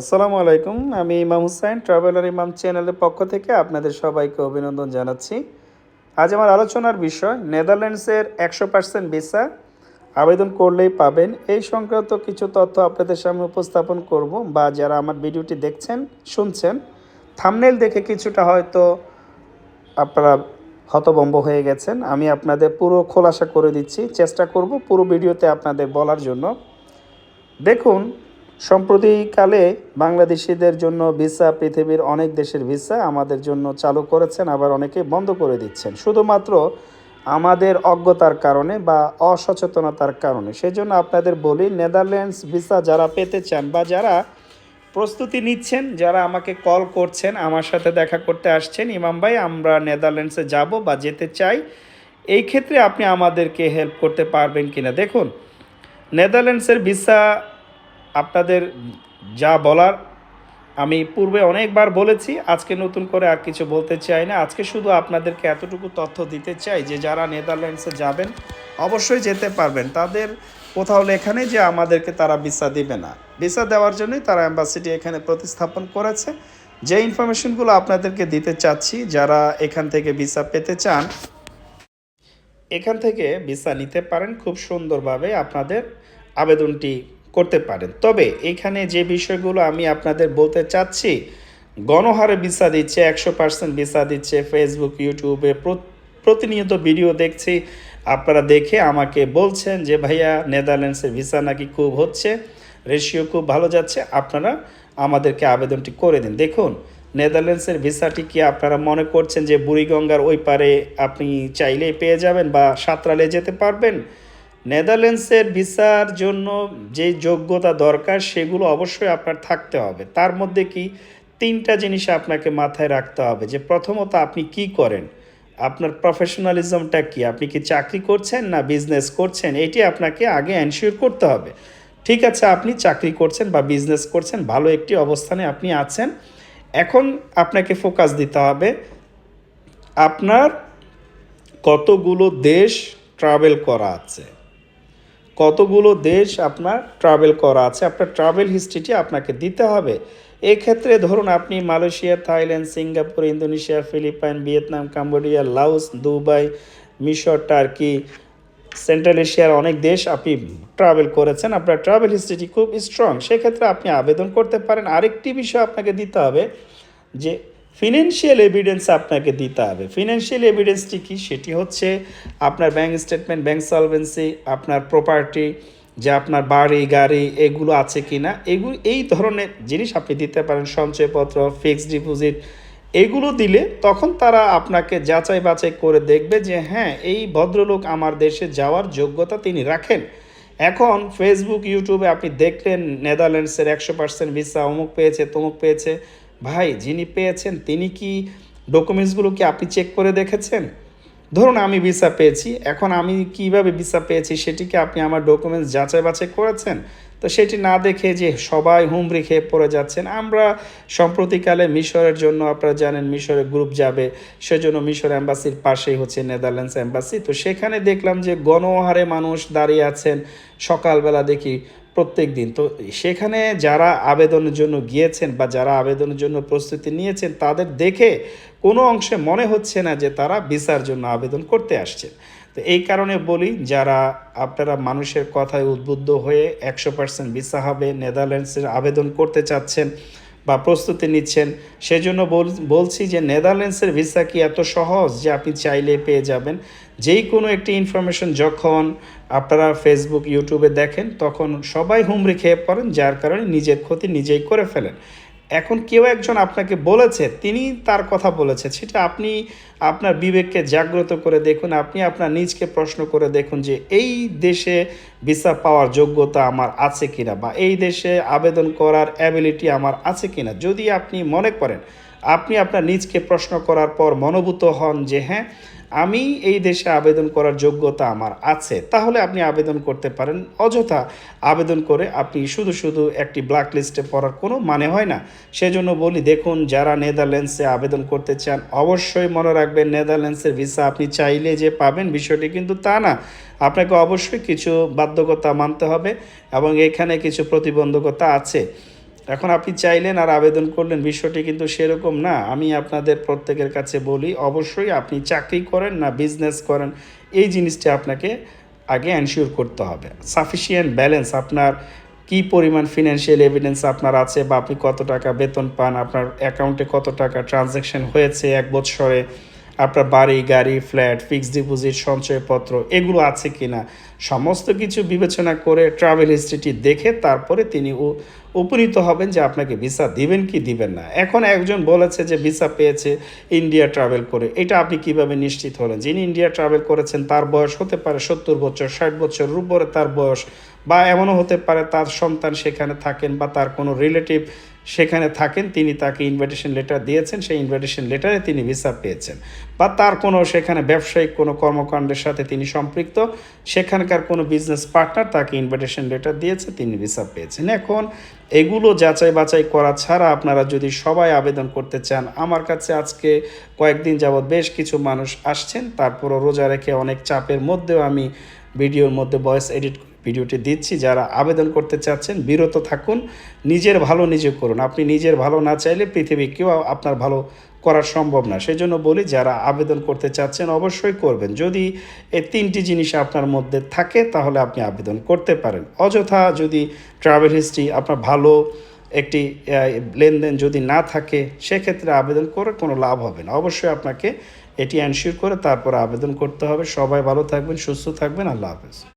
আসসালামু আলাইকুম। আমি ইমাম হুসাইন, ট্রাভেলার ইমাম চ্যানেলের পক্ষ থেকে আপনাদের সবাইকে অভিনন্দন জানাচ্ছি। আজ আমার আলোচনার বিষয়, নেদারল্যান্ডসের একশো পার্সেন্ট ভিসা আবেদন করলেই পাবেন। এই সংক্রান্ত কিছু তথ্য আপনাদের সামনে উপস্থাপন করব বা যারা আমার ভিডিওটি দেখছেন, শুনছেন থামনেল দেখে কিছুটা হয়তো আপনারা হতবম্ব হয়ে গেছেন। আমি আপনাদের পুরো খোলাসা করে দিচ্ছি, চেষ্টা করব পুরো ভিডিওতে আপনাদের বলার জন্য। দেখুন সম্প্রতিকালে বাংলাদেশিদের জন্য ভিসা, পৃথিবীর অনেক দেশের ভিসা আমাদের জন্য চালু করেছেন, আবার অনেকে বন্ধ করে দিচ্ছেন। শুধুমাত্র আমাদের অজ্ঞতার কারণে বা অসচেতনতার কারণে। সেই জন্য আপনাদের বলি, নেদারল্যান্ডস ভিসা যারা পেতে চান বা যারা প্রস্তুতি নিচ্ছেন, যারা আমাকে কল করছেন, আমার সাথে দেখা করতে আসছেন, ইমাম ভাই, আমরা নেদারল্যান্ডসে যাব বা যেতে চাই, এই ক্ষেত্রে আপনি আমাদেরকে হেল্প করতে পারবেন কিনা? দেখুন, নেদারল্যান্ডসের ভিসা আপনাদের যা বলার আমি পূর্বে অনেকবার বলেছি, আজকে নতুন করে আর কিছু বলতে চাই না। আজকে শুধু আপনাদেরকে এতটুকু তথ্য দিতে চাই যে, যারা নেদারল্যান্ডসে যাবেন, অবশ্যই যেতে পারবেন। তাদের কোথাও লেখা যে আমাদেরকে তারা ভিসা দিবে না। ভিসা দেওয়ার জন্যই তারা অ্যাম্বাসিটি এখানে প্রতিস্থাপন করেছে। যে ইনফরমেশনগুলো আপনাদেরকে দিতে চাচ্ছি, যারা এখান থেকে ভিসা পেতে চান, এখান থেকে ভিসা নিতে পারেন। খুব সুন্দরভাবে আপনাদের আবেদনটি করতে পারেন। তবে এখানে যে বিষয়গুলো আমি আপনাদের বলতে চাচ্ছি, গণহারে ভিসা দিচ্ছে, একশো পার্সেন্ট ভিসা দিচ্ছে ফেসবুক ইউটিউবে প্রতিনিয়ত ভিডিও দেখছি। আপনারা দেখে আমাকে বলছেন যে, ভাইয়া, নেদারল্যান্ডসের ভিসা নাকি খুব হচ্ছে, রেশিও খুব ভালো যাচ্ছে, আপনারা আমাদেরকে আবেদনটি করে দিন। দেখুন, নেদারল্যান্ডসের ভিসাটি কি আপনারা মনে করছেন যে, বুড়িগঙ্গার ওই পারে আপনি চাইলেই পেয়ে যাবেন বা সাঁতরালে যেতে পারবেন? নেদারল্যান্ডসের ভিসার জন্য যে যোগ্যতা দরকার, সেগুলো অবশ্যই আপনার থাকতে হবে। তার মধ্যে কি তিনটা জিনিস আপনাকে মাথায় রাখতে হবে যে, প্রথমত আপনি কি করেন? আপনার প্রফেশনালিজমটা কি? আপনি কি চাকরি করছেন না বিজনেস করছেন? এটি আপনাকে আগে এনশিওর করতে হবে। ঠিক আছে, আপনি চাকরি করছেন বা বিজনেস করছেন, ভালো একটি অবস্থানে আপনি আছেন। এখন আপনাকে ফোকাস দিতে হবে আপনার কতগুলো দেশ ট্রাভেল করা আছে। কতগুলো দেশ আপনার ট্রাভেল করা আছে, আপনার ট্রাভেল হিস্ট্রিটি আপনাকে দিতে হবে। এক্ষেত্রে ধরুন আপনি Malaysia, Thailand, Singapore, Indonesia, Philippines, Vietnam, Cambodia Laos Dubai, মিশর, টার্কি, সেন্ট্রাল এশিয়ার অনেক দেশ আপনি ট্রাভেল করেছেন, আপনার ট্রাভেল হিস্ট্রিটি খুব স্ট্রং সেক্ষেত্রে আপনি আবেদন করতে পারেন। আরেকটি বিষয় আপনাকে দিতে হবে যে ফিনান্সিয়াল এভিডেন্স আপনাকে দিতে হবে। ফিনান্সিয়াল এভিডেন্সটি কি? সেটি হচ্ছে আপনার ব্যাংক স্টেটমেন্ট ব্যাংক সলভেন্সি আপনার প্রপার্টি যে আপনার বাড়ি, গাড়ি, এগুলো আছে কি না? এগুলো, এই ধরনের জিনিস আপনি দিতে পারেন, সঞ্চয়পত্র ফিক্সড ডিপোজিট এগুলো দিলে তখন তারা আপনাকে যাচাই বাছাই করে দেখবে যে হ্যাঁ এই ভদ্রলোক আমার দেশে যাওয়ার যোগ্যতা তিনি রাখেন। এখন ফেসবুক ইউটিউবে আপনি দেখলেন নেদারল্যান্ডসের একশো পার্সেন্ট ভিসা অমুক পেয়েছে, তমুক পেয়েছে। ভাই, যিনি পেয়েছেন, তিনি কি ডকুমেন্টসগুলো কি আপনি চেক করে দেখেছেন? ধরুন আমি ভিসা পেয়েছি, এখন আমি কীভাবে ভিসা পেয়েছি সেটিকে আপনি আমার ডকুমেন্টস যাচাই বাছাই করেছেন? তো সেটি না দেখে যে সবাই হুমড়ি খেয়ে পড়ে যাচ্ছেন, আমরা সম্প্রতিকালে মিশরের জন্য, আপনারা জানেন মিশরের গ্রুপ যাবে, সেজন্য মিশর অ্যাম্বাসির পাশেই হচ্ছে নেদারল্যান্ডস অ্যাম্বাসি তো সেখানে দেখলাম যে গণহারে মানুষ দাঁড়িয়ে আছেন, সকালবেলা দেখি প্রত্যেক দিন। তো সেখানে যারা আবেদনের জন্য গিয়েছেন বা যারা আবেদনের জন্য প্রস্তুতি নিয়েছেন, তাদের দেখে কোনো অংশে মনে হচ্ছে না যে তারা ভিসার জন্য আবেদন করতে আসছেন। তো এই কারণে বলি, যারা আপনারা মানুষের কথায় উদ্বুদ্ধ হয়ে একশো পার্সেন্ট ভিসা হবে, নেদারল্যান্ডসের আবেদন করতে চাচ্ছেন বা প্রস্তুতি নিচ্ছেন। সেজন্য বল- বলছি যে নেদারল্যান্ডসের ভিসা কি এত সহজ যে আপনি চাইলে পেয়ে যাবেন? যেই কোনো একটি ইনফরমেশন যখন আপনারা ফেসবুক ইউটিউবে দেখেন, তখন সবাই হুমড়ি খেয়ে পড়েন, যার কারণে নিজের ক্ষতি নিজেই করে ফেলেন। এখন কেউ একজন আপনাকে বলেছে, তিনি তার কথা বলেছে, সেটা আপনি আপনার বিবেককে জাগ্রত করে দেখুন, আপনি আপনার নিজকে প্রশ্ন করে দেখুন যে এই দেশে ভিসা পাওয়ার যোগ্যতা আমার আছে কিনা বা এই দেশে আবেদন করার অ্যাবিলিটি আমার আছে কিনা। যদি আপনি মনে করেন আপনি আপনার নিজকে প্রশ্ন করার পর মনোভূত হন যে হ্যাঁ আমি এই দেশে আবেদন করার যোগ্যতা আমার আছে। তাহলে আপনি আবেদন করতে পারেন। অযথা আবেদন করে আপনি শুধু শুধু একটি ব্ল্যাক লিস্টে পড়ার কোনো মানে হয় না। সেজন্য বলি, দেখুন, যারা নেদারল্যান্ডসে আবেদন করতে চান, অবশ্যই মনে রাখবেন, নেদারল্যান্ডসের ভিসা আপনি চাইলে যে পাবেন বিষয়টি কিন্তু তা না। আপনাকে অবশ্যই কিছু বাধ্যকতা মানতে হবে এবং এখানে কিছু প্রতিবন্ধকতা আছে। এখন আপনি চাইলেন আর আবেদন করলেন, বিষয়টি কিন্তু সেরকম না। আমি আপনাদের প্রত্যেকের কাছে বলি, অবশ্যই আপনি চাকরি করেন না বিজনেস করেন, এই জিনিসটি আপনাকে আগে এনশিওর করতে হবে। সাফিসিয়েন্ট ব্যালেন্স আপনার কি পরিমাণ ফিনান্সিয়াল এভিডেন্স আপনার আছে বা আপনি কত টাকা বেতন পান, আপনার অ্যাকাউন্টে কত টাকা ট্রানজ্যাকশন হয়েছে এক বছরে আপনার বাড়ি, গাড়ি ফ্ল্যাট ফিক্সড ডিপোজিট সঞ্চয়পত্র, এগুলো আছে কি না সমস্ত কিছু বিবেচনা করে ট্রাভেল হিস্ট্রিটি দেখে তারপরে তিনি উ- উপনীত হবেন যে আপনাকে ভিসা দিবেন কি দিবেন না। এখন একজন বলেছে যে ভিসা পেয়েছে ইন্ডিয়া ট্রাভেল করে। এটা আপনি কীভাবে নিশ্চিত হলেন? যিনি ইন্ডিয়া ট্রাভেল করেছেন, তার বয়স হতে পারে সত্তর বছর, ষাট বছর, উপরে তার বয়স বা এমনও হতে পারে তার সন্তান সেখানে থাকেন বা তার কোনো রিলেটিভ সেখানে থাকেন, তিনি তাকে ইনভাইটেশন লেটার দিয়েছেন, সেই ইনভাইটেশন লেটারে তিনি ভিসা পেয়েছেন। বা তার কোনো সেখানে ব্যবসায়িক কোনো কর্মকাণ্ডের সাথে তিনি সম্পৃক্ত, সেখানকার কোনো বিজনেস পার্টনার তাকে ইনভাইটেশন লেটার দিয়েছে, তিনি ভিসা পেয়েছেন। এখন এগুলো যাচাই বাছাই করা ছাড়া আপনারা যদি সবাই আবেদন করতে চান, আমার কাছে আজকে কয়েকদিন যাবৎ বেশ কিছু মানুষ আসছেন, তারপরও রোজা রেখে অনেক চাপের মধ্যেও আমি ভিডিওর মধ্যে ভয়েস এডিট ভিডিওটি দিচ্ছি, যারা আবেদন করতে চাচ্ছেন, বিরত থাকুন, নিজের ভালো নিজে করুন। আপনি নিজের ভালো না চাইলে পৃথিবী কেউ আপনার ভালো করা সম্ভব না। সেই জন্য বলি, যারা আবেদন করতে চাচ্ছেন, অবশ্যই করবেন। যদি এই তিনটি জিনিস আপনার মধ্যে থাকে, তাহলে আপনি আবেদন করতে পারেন। অযথা যদি ট্রাভেল হিস্ট্রি আপনার ভালো একটি লেনদেন যদি না থাকে, সেক্ষেত্রে আবেদন করে কোনো লাভ হবে না। অবশ্যই আপনাকে এটি এনশিওর করে তারপর আবেদন করতে হবে। সবাই ভালো থাকবেন, সুস্থ থাকবেন। আল্লাহ হাফেজ।